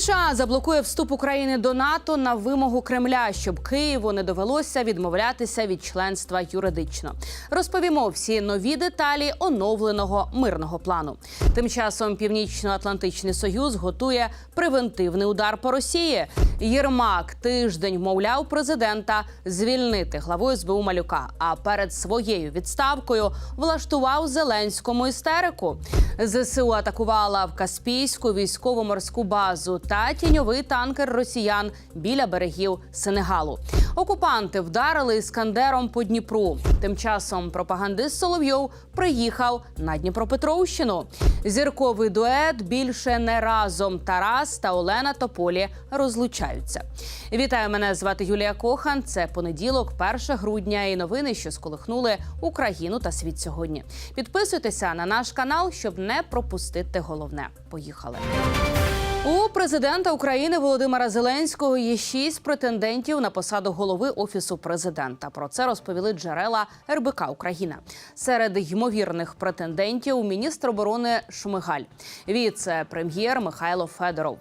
США заблокує вступ України до НАТО на вимогу Кремля, щоб Києву не довелося відмовлятися від членства юридично. Розповімо всі нові деталі оновленого мирного плану. Тим часом Північно-Атлантичний Союз готує превентивний удар по Росії. Єрмак тиждень вмовляв президента звільнити главу СБУ Малюка. А перед своєю відставкою влаштував Зеленському істерику. ЗСУ атакувала в Каспійську військово-морську базу та тіньовий танкер росіян біля берегів Сенегалу. Окупанти вдарили іскандером по Дніпру. Тим часом пропагандист Соловйов приїхав на Дніпропетровщину. Зірковий дует більше не разом. Тарас та Олена Тополі розлучаються. Вітаю, мене звати Юлія Кохан. Це понеділок, 1 грудня, і новини, що сколихнули Україну та світ сьогодні. Підписуйтеся на наш канал, щоб не пропустити головне. Поїхали. У президента України Володимира Зеленського є шість претендентів на посаду голови офісу президента. Про це розповіли джерела РБК Україна. Серед ймовірних претендентів міністр оборони Шмигаль, віце-прем'єр Михайло Федоров.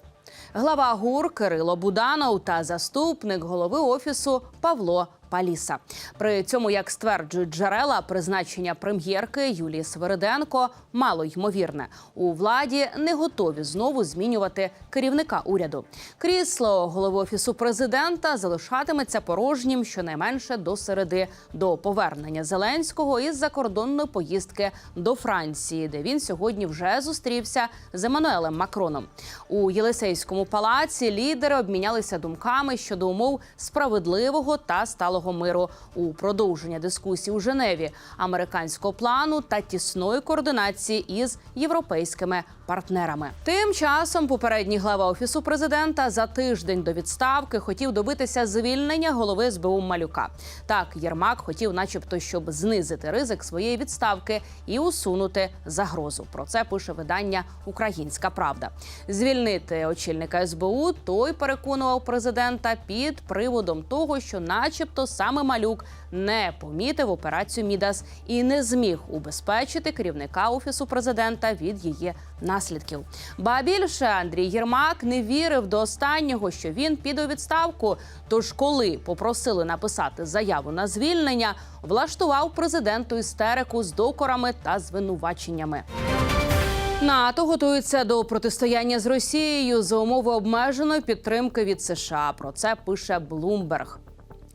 Глава ГУР Кирило Буданов та заступник голови офісу Павло Паліса. При цьому, як стверджують джерела, призначення прем'єрки Юлії Свериденко мало ймовірне. У владі не готові знову змінювати керівника уряду. Крісло голови офісу президента залишатиметься порожнім щонайменше до середи до повернення Зеленського із закордонної поїздки до Франції, де він сьогодні вже зустрівся з Еммануелем Макроном. У Єлисейському палаці лідери обмінялися думками щодо умов справедливого та сталого миру у продовження дискусій у Женеві, американського плану та тісної координації із європейськими партнерами. Тим часом попередній глава офісу президента за тиждень до відставки хотів добитися звільнення голови СБУ Малюка. Так, Єрмак хотів, начебто, щоб знизити ризик своєї відставки і усунути загрозу. Про це пише видання Українська Правда. Звільнити очільника СБУ той переконував президента під приводом того, що, начебто, саме малюк не помітив операцію Мідас і не зміг убезпечити керівника офісу президента від її наслідків. Ба більше Андрій Єрмак не вірив до останнього, що він піде у відставку. Тож, коли попросили написати заяву на звільнення, влаштував президенту істерику з докорами та звинуваченнями. НАТО готується до протистояння з Росією за умови обмеженої підтримки від США. Про це пише Блумберг.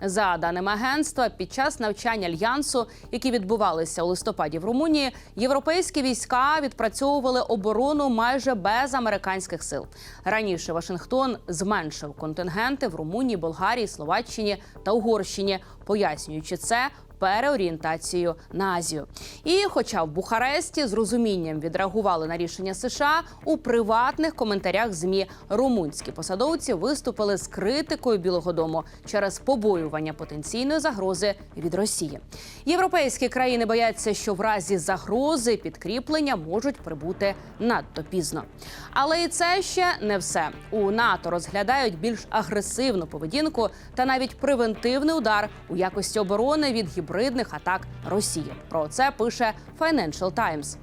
За даними агентства, під час навчань альянсу, які відбувалися у листопаді в Румунії, європейські війська відпрацьовували оборону майже без американських сил. Раніше Вашингтон зменшив контингенти в Румунії, Болгарії, Словаччині та Угорщині, пояснюючи це переорієнтацією на Азію. І, хоча в Бухаресті з розумінням відреагували на рішення США, у приватних коментарях змі румунські посадовці виступили з критикою Білого Дому через побоювання потенційної загрози від Росії. Європейські країни бояться, що в разі загрози підкріплення можуть прибути надто пізно. Але і це ще не все. У НАТО розглядають більш агресивну поведінку та навіть превентивний удар у якості оборони від гібридних атак Росії. Про це пише Financial Times.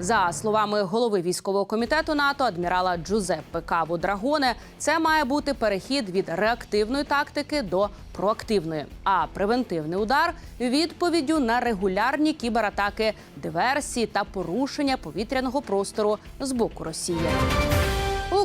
За словами голови військового комітету НАТО адмірала Джузеппе Каву Драгоне, це має бути перехід від реактивної тактики до проактивної. А превентивний удар відповіддю на регулярні кібератаки, диверсії та порушення повітряного простору з боку Росії.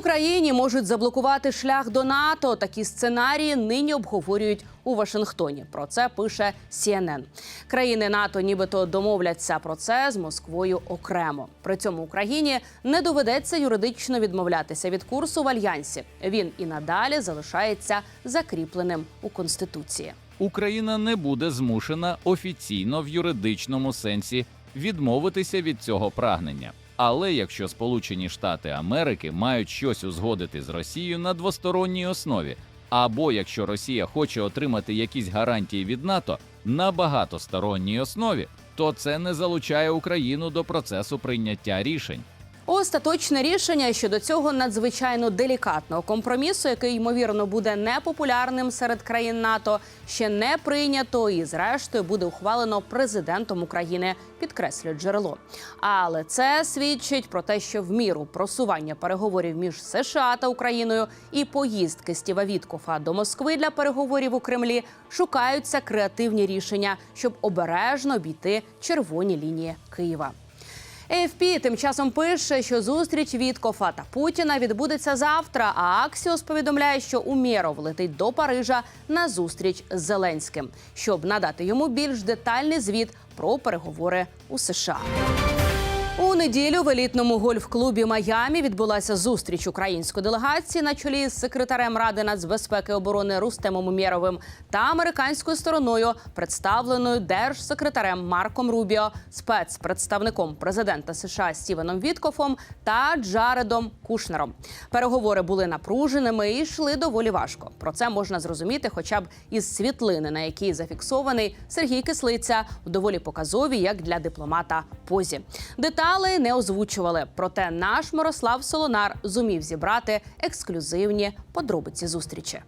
Україні можуть заблокувати шлях до НАТО. Такі сценарії нині обговорюють у Вашингтоні. Про це пише CNN. Країни НАТО, нібито домовляться про це з Москвою окремо. При цьому Україні не доведеться юридично відмовлятися від курсу в альянсі. Він і надалі залишається закріпленим у конституції. Україна не буде змушена офіційно в юридичному сенсі відмовитися від цього прагнення. Але якщо Сполучені Штати Америки мають щось узгодити з Росією на двосторонній основі, або якщо Росія хоче отримати якісь гарантії від НАТО на багатосторонній основі, то це не залучає Україну до процесу прийняття рішень. Остаточне рішення щодо цього надзвичайно делікатного компромісу, який ймовірно буде непопулярним серед країн НАТО, ще не прийнято і, зрештою, буде ухвалено президентом України. Підкреслює джерело. Але це свідчить про те, що в міру просування переговорів між США та Україною і поїздки Стіва Віткофа до Москви для переговорів у Кремлі шукаються креативні рішення, щоб обережно обійти червоні лінії Києва. AFP тим часом пише, що зустріч Віткофа та Путіна відбудеться завтра. А Аксіос повідомляє, що Умєров летить до Парижа на зустріч з Зеленським, щоб надати йому більш детальний звіт про переговори у США. У неділю в елітному гольф-клубі Майамі відбулася зустріч української делегації на чолі з секретарем Ради нацбезпеки і оборони Рустемом Умєровим та американською стороною, представленою держсекретарем Марком Рубіо, спецпредставником президента США Стівеном Віткофом та Джаредом Кушнером. Переговори були напруженими і йшли доволі важко. Про це можна зрозуміти, хоча б із світлини, на якій зафіксований Сергій Кислиця в доволі показовій, як для дипломата позі. Деталей не озвучували, проте наш Мирослав Солонар зумів зібрати ексклюзивні подробиці зустрічі.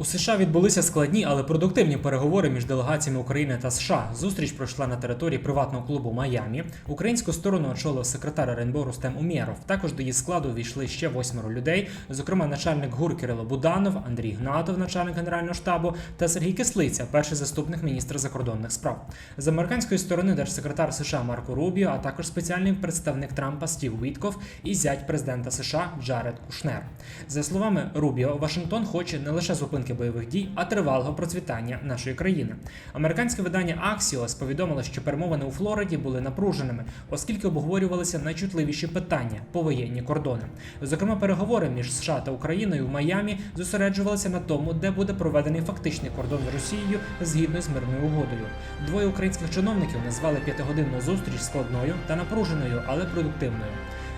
У США відбулися складні, але продуктивні переговори між делегаціями України та США. Зустріч пройшла на території приватного клубу Майамі. Українську сторону очолив секретар РНБО Рустем Умєров. Також до її складу війшли ще восьмеро людей, зокрема начальник ГУР Кирило Буданов, Андрій Гнатов, начальник генерального штабу, та Сергій Кислиця, перший заступник міністра закордонних справ. З американської сторони держсекретар США Марко Рубіо, а також спеціальний представник Трампа Стів Вітков і зять президента США Джаред Кушнер. За словами Рубіо, Вашингтон хоче не лише зупинки бойових дій, а тривалого процвітання нашої країни. Американське видання Axios повідомило, що перемовини у Флориді були напруженими, оскільки обговорювалися найчутливіші питання повоєнні кордони. Зокрема, переговори між США та Україною в Майамі зосереджувалися на тому, де буде проведений фактичний кордон з Росією згідно з мирною угодою. Двоє українських чиновників назвали п'ятигодинну зустріч складною та напруженою, але продуктивною.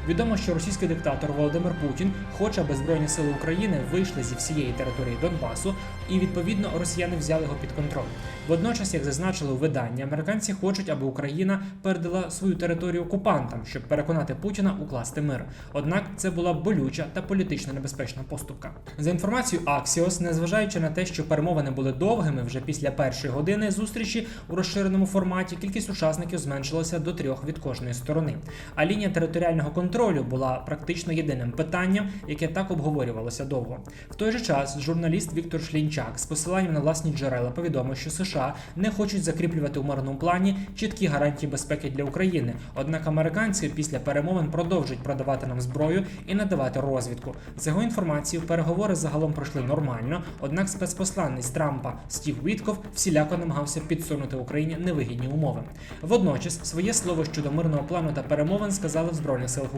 Відомо, що російський диктатор Володимир Путін хоче, аби збройні сили України вийшли зі всієї території Донбасу, і відповідно росіяни взяли його під контроль. Водночас, як зазначили у виданні, американці хочуть, аби Україна передала свою територію окупантам, щоб переконати Путіна укласти мир. Однак це була болюча та політично небезпечна поступка. За інформацією Axios, незважаючи на те, що перемовини були довгими, вже після першої години зустрічі у розширеному форматі кількість учасників зменшилася до трьох від кожної сторони. А лінія територіального контролю була практично єдиним питанням, яке так обговорювалося довго. В той же час журналіст Віктор Шлінчак з посиланням на власні джерела повідомив, що США не хочуть закріплювати у мирному плані чіткі гарантії безпеки для України. Однак американці після перемовин продовжують продавати нам зброю і надавати розвідку. За його інформацією, переговори загалом пройшли нормально. Однак спецпосланець Трампа Стів Вітков всіляко намагався підсунути Україні невигідні умови. Водночас своє слово щодо мирного плану та перемовин сказали в збройних силах.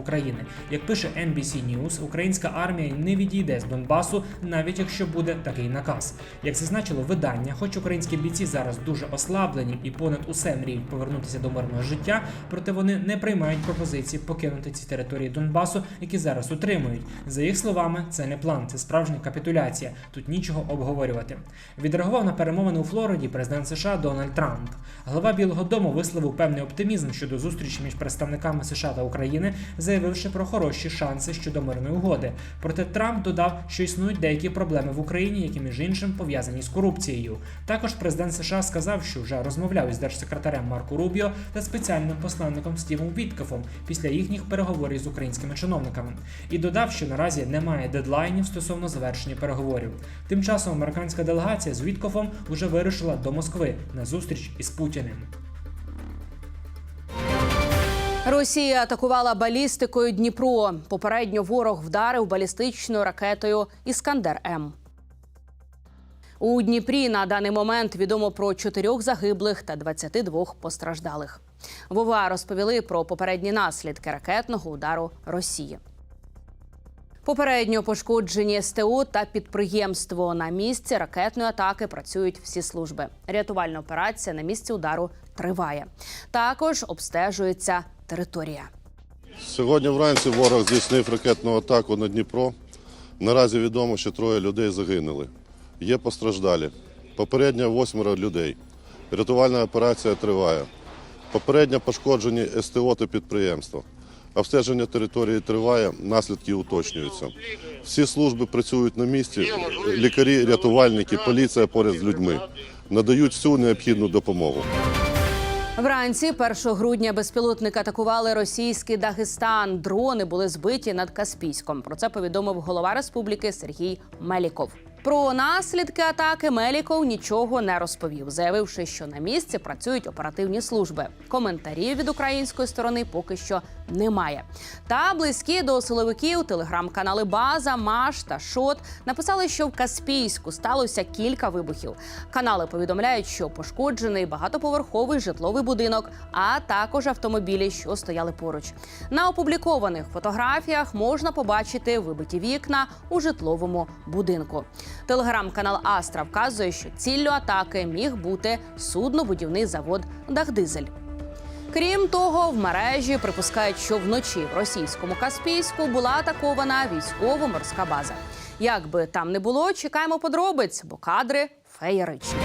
Як пише NBC News, українська армія не відійде з Донбасу, навіть якщо буде такий наказ. Як зазначило видання, хоч українські бійці зараз дуже ослаблені і понад усе мріють повернутися до мирного життя, проте вони не приймають пропозиції покинути ці території Донбасу, які зараз утримують. За їх словами, це не план, це справжня капітуляція. Тут нічого обговорювати. Відреагував на перемовини у Флориді президент США Дональд Трамп. Глава Білого Дому висловив певний оптимізм щодо зустрічі між представниками США та України, заявивши про хороші шанси щодо мирної угоди. Проте Трамп додав, що існують деякі проблеми в Україні, які між іншим пов'язані з корупцією. Також президент США сказав, що вже розмовляв із держсекретарем Марко Рубіо та спеціальним посланником Стівом Віткофом після їхніх переговорів з українськими чиновниками, і додав, що наразі немає дедлайнів стосовно завершення переговорів. Тим часом американська делегація з Віткофом вже вирушила до Москви на зустріч із Путіним. Росія атакувала балістикою Дніпро. Попередньо ворог вдарив балістичною ракетою Іскандер М. У Дніпрі на даний момент відомо про чотирьох загиблих та 22 постраждалих. Вова розповіли про попередні наслідки ракетного удару Росії. Попередньо пошкоджені СТО та підприємство. На місці ракетної атаки працюють всі служби. Рятувальна операція на місці удару триває. Також обстежується територія. Сьогодні вранці ворог здійснив ракетну атаку на Дніпро. Наразі відомо, що троє людей загинули. Є постраждалі. Попередньо восьмеро людей. Рятувальна операція триває. Попередньо пошкоджені СТО та підприємства. Обстеження території триває, наслідки уточнюються. Всі служби працюють на місці, лікарі, рятувальники, поліція поряд з людьми надають всю необхідну допомогу. Вранці 1 грудня безпілотники атакували російський Дагестан. Дрони були збиті над Каспійськом. Про це повідомив голова республіки Сергій Меліков. Про наслідки атаки Меліков нічого не розповів, заявивши, що на місці працюють оперативні служби. Коментарів від української сторони поки що немає. Та близькі до силовиків телеграм-канали База, Маш та Шот написали, що в Каспійську сталося кілька вибухів. Канали повідомляють, що пошкоджений багатоповерховий житловий будинок, а також автомобілі, що стояли поруч. На опублікованих фотографіях можна побачити вибиті вікна у житловому будинку. Телеграм-канал Астра вказує, що ціллю атаки міг бути суднобудівний завод Дахдизель. Крім того, в мережі припускають, що вночі в російському Каспійську була атакована військово-морська база. Як би там не було, чекаємо подробиць, бо кадри феєричні.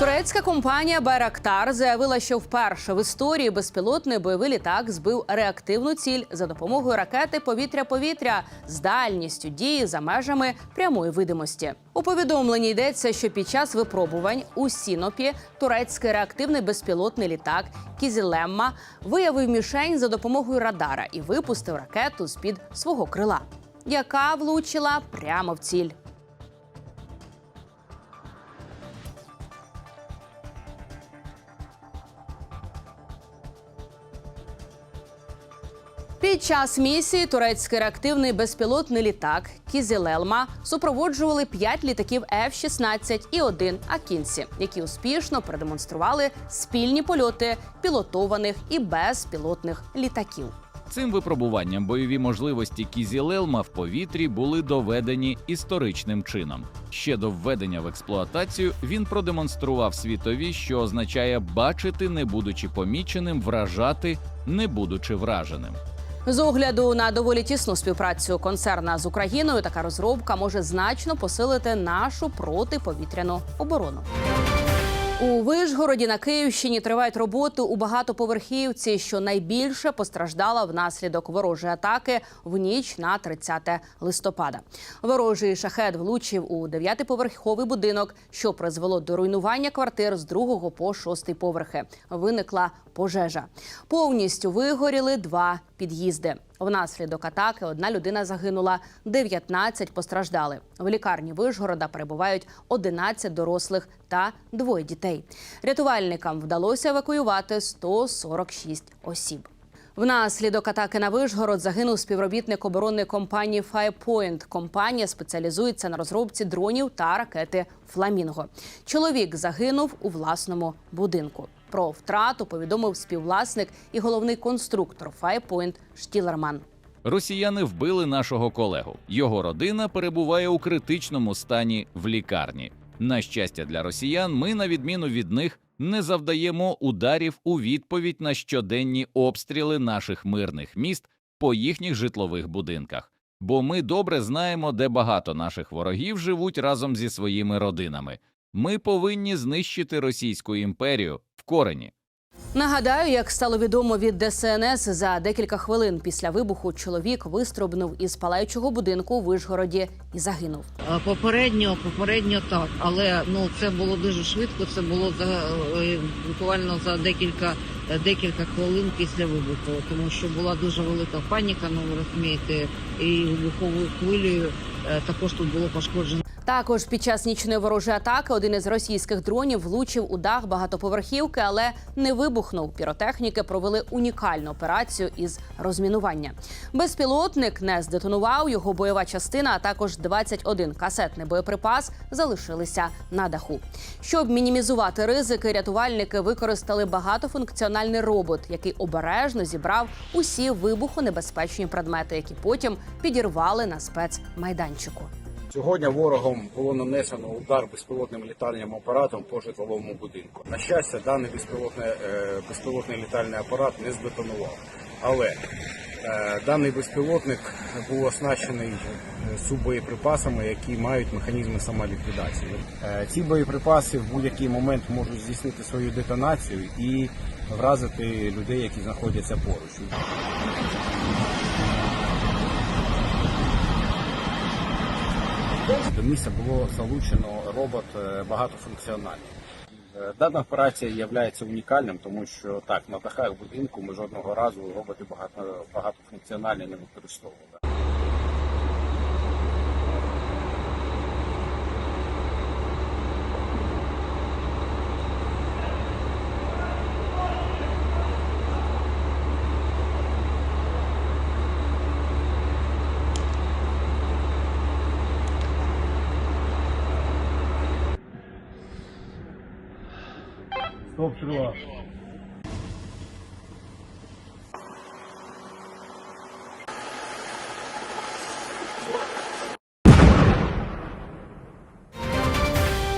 Турецька компанія Байрактар заявила, що вперше в історії безпілотний бойовий літак збив реактивну ціль за допомогою ракети повітря-повітря з дальністю дії за межами прямої видимості. У повідомленні йдеться, що під час випробувань у Сінопі турецький реактивний безпілотний літак Кізілемма виявив мішень за допомогою радара і випустив ракету з під свого крила, яка влучила прямо в ціль. Під час місії турецький реактивний безпілотний літак Кізілелма супроводжували п'ять літаків F-16 і один Акінсі, які успішно продемонстрували спільні польоти пілотованих і безпілотних літаків. Цим випробуванням бойові можливості Кізілелма в повітрі були доведені історичним чином. Ще до введення в експлуатацію він продемонстрував світові, що означає бачити, не будучи поміченим, вражати, не будучи враженим. З огляду на доволі тісну співпрацю концерна з Україною, така розробка може значно посилити нашу протиповітряну оборону. У Вишгороді на Київщині тривають роботи у багатоповерхівці, що найбільше постраждала внаслідок ворожої атаки в ніч на 30 листопада. Ворожий шахет влучив у дев'ятиповерховий будинок, що призвело до руйнування квартир з другого по шостий поверхи. Виникла пожежа. Повністю вигоріли два під'їзди. Внаслідок атаки одна людина загинула, 19 постраждали. В лікарні Вишгорода перебувають 11 дорослих та двоє дітей. Рятувальникам вдалося евакуювати 146 осіб. Внаслідок атаки на Вишгород загинув співробітник оборонної компанії Firepoint. Компанія спеціалізується на розробці дронів та ракети Фламінго. Чоловік загинув у власному будинку. Про втрату повідомив співвласник і головний конструктор Firepoint Штілерман. Росіяни вбили нашого колегу. Його родина перебуває у критичному стані в лікарні. На щастя для росіян, ми, на відміну від них, не завдаємо ударів у відповідь на щоденні обстріли наших мирних міст по їхніх житлових будинках. Бо ми добре знаємо, де багато наших ворогів живуть разом зі своїми родинами. Ми повинні знищити Російську імперію корені. Нагадаю, як стало відомо від ДСНС, за декілька хвилин після вибуху чоловік вистрибнув із палаючого будинку у Вишгороді і загинув. Попередньо, попередньо так, але ну це було дуже швидко. Це було за е, буквально за декілька е, декілька хвилин після вибуху, тому що була дуже велика паніка. Ну ви розумієте, і вибуховою хвилею також тут було пошкоджено. Також під час нічної ворожої атаки один із російських дронів влучив у дах багатоповерхівки, але не вибухнув. Піротехніки провели унікальну операцію із розмінування. Безпілотник не здетонував. Його бойова частина, а також 21 касетний боєприпас залишилися на даху. Щоб мінімізувати ризики, рятувальники використали багатофункціональний робот, який обережно зібрав усі вибухонебезпечні предмети, які потім підірвали на спецмайданчику. Сьогодні ворогом було нанесено удар безпілотним літальним апаратом по житловому будинку. На щастя, даний безпілотний, е, безпілотний літальний апарат не здетонував. Але Е, Даний безпілотник був оснащений е, суббоєприпасами, які мають механізми самоліквідації. Ці боєприпаси в будь-який момент можуть здійснити свою детонацію і вразити людей, які знаходяться поруч. До місця було залучено робот е, багатофункціональний. Е, Дана операція є унікальним, тому що так на дахах будинку ми жодного разу роботи багато багатофункціональні не використовували. Стоп, стріла.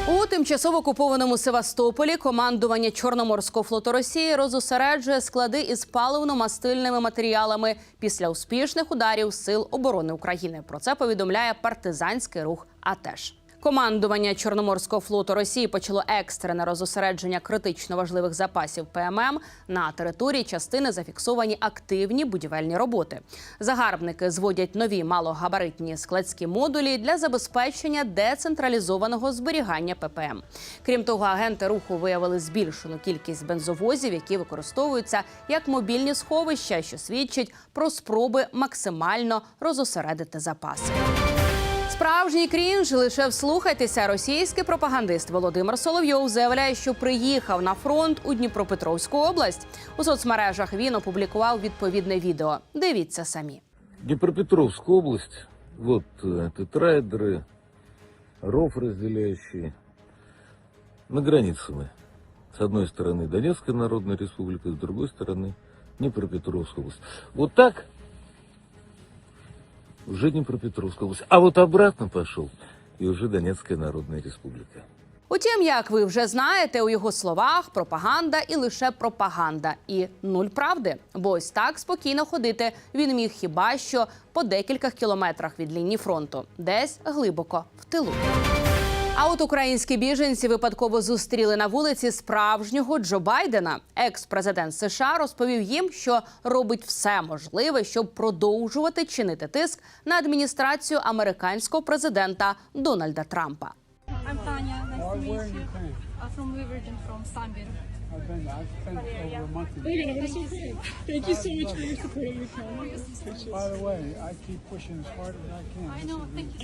У тимчасово окупованому Севастополі командування Чорноморського флоту Росії розосереджує склади із паливно-мастильними матеріалами після успішних ударів Сил оборони України. Про це повідомляє партизанський рух АТЕШ. Командування Чорноморського флоту Росії почало екстрене розосередження критично важливих запасів ПММ на території частини зафіксовані активні будівельні роботи. Загарбники зводять нові малогабаритні складські модулі для забезпечення децентралізованого зберігання ППМ. Крім того, агенти руху виявили збільшену кількість бензовозів, які використовуються як мобільні сховища, що свідчить про спроби максимально розосередити запаси. Справжній крінж лише вслухайтеся. Російський пропагандист Володимир Соловйов заявляє, що приїхав на фронт у Дніпропетровську область. У соцмережах він опублікував відповідне відео. Дивіться самі. Днепропетровская область, вот э, тетрайдеры, ров разделяющий. На границе мы. С одной стороны Донецкая Народная Республика, с другой стороны Днепропетровская область. Вот так уже Днепропетровская область. А вот обратно пошел и уже Донецкая Народная Республика. Утім, як ви вже знаєте, у його словах пропаганда і лише пропаганда, і нуль правди. Бо ось так спокійно ходити він міг хіба що по декілька кілометрах від лінії фронту, десь глибоко в тилу. А от українські біженці випадково зустріли на вулиці справжнього Джо Байдена. Екс-президент США розповів їм, що робить все можливе, щоб продовжувати чинити тиск на адміністрацію американського президента Дональда Трампа.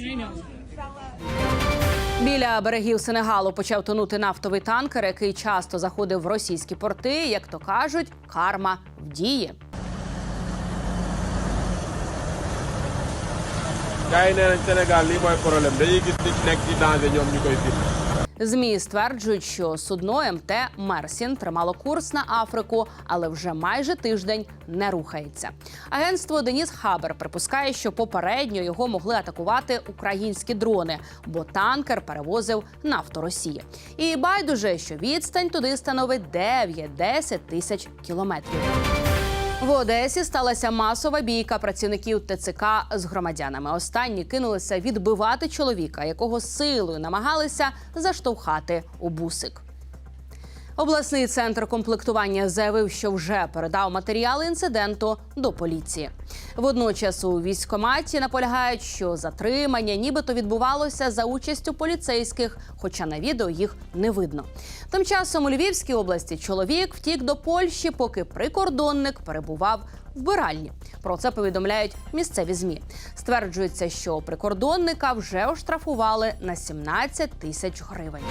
I know. Біля берегів Сенегалу почав тонути нафтовий танкер, який часто заходив в російські порти. Як то кажуть, карма в дії. yi nee nañ Sénégal lii mooy problème dañuy gis nit nekk ci. ЗМІ стверджують, що судно МТ Мерсін тримало курс на Африку, але вже майже тиждень не рухається. Агентство Деніс Хабер припускає, що попередньо його могли атакувати українські дрони, бо танкер перевозив нафту Росії. І байдуже, що відстань туди становить 9-10 тисяч кілометрів. В Одесі сталася масова бійка працівників ТЦК з громадянами. Останні кинулися відбивати чоловіка, якого силою намагалися заштовхати у бусик. Обласний центр комплектування заявив, що вже передав матеріали інциденту до поліції. Водночас у військкоматі наполягають, що затримання нібито відбувалося за участю поліцейських, хоча на відео їх не видно. Тим часом у Львівській області чоловік втік до Польщі, поки прикордонник перебував в биральні. Про це повідомляють місцеві змі. Стверджується, що прикордонника вже оштрафували на 17 тисяч гривень.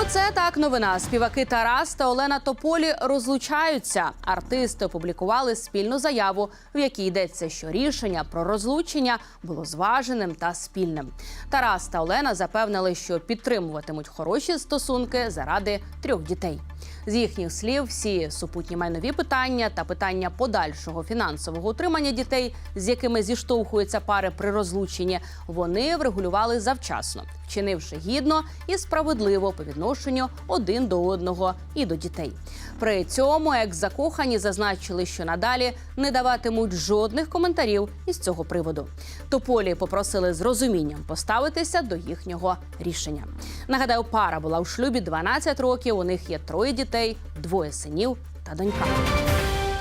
Оце так новина. Співаки Тарас та Олена Тополі розлучаються. Артисти опублікували спільну заяву, в якій йдеться, що рішення про розлучення було зваженим та спільним. Тарас та Олена запевнили, що підтримуватимуть хороші стосунки заради трьох дітей. З їхніх слів, всі супутні майнові питання та питання подальшого фінансового утримання дітей, з якими зіштовхуються пари при розлученні, вони врегулювали завчасно, вчинивши гідно і справедливо по відношенню один до одного і до дітей. При цьому екс-закохані зазначили, що надалі не даватимуть жодних коментарів із цього приводу. Тополі попросили з розумінням поставитися до їхнього рішення. Нагадаю, пара була у шлюбі 12 років. У них є троє дітей, двоє синів та донька.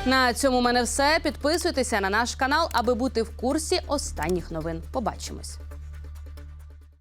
На цьому в мене все. Підписуйтеся на наш канал, аби бути в курсі останніх новин. Побачимось.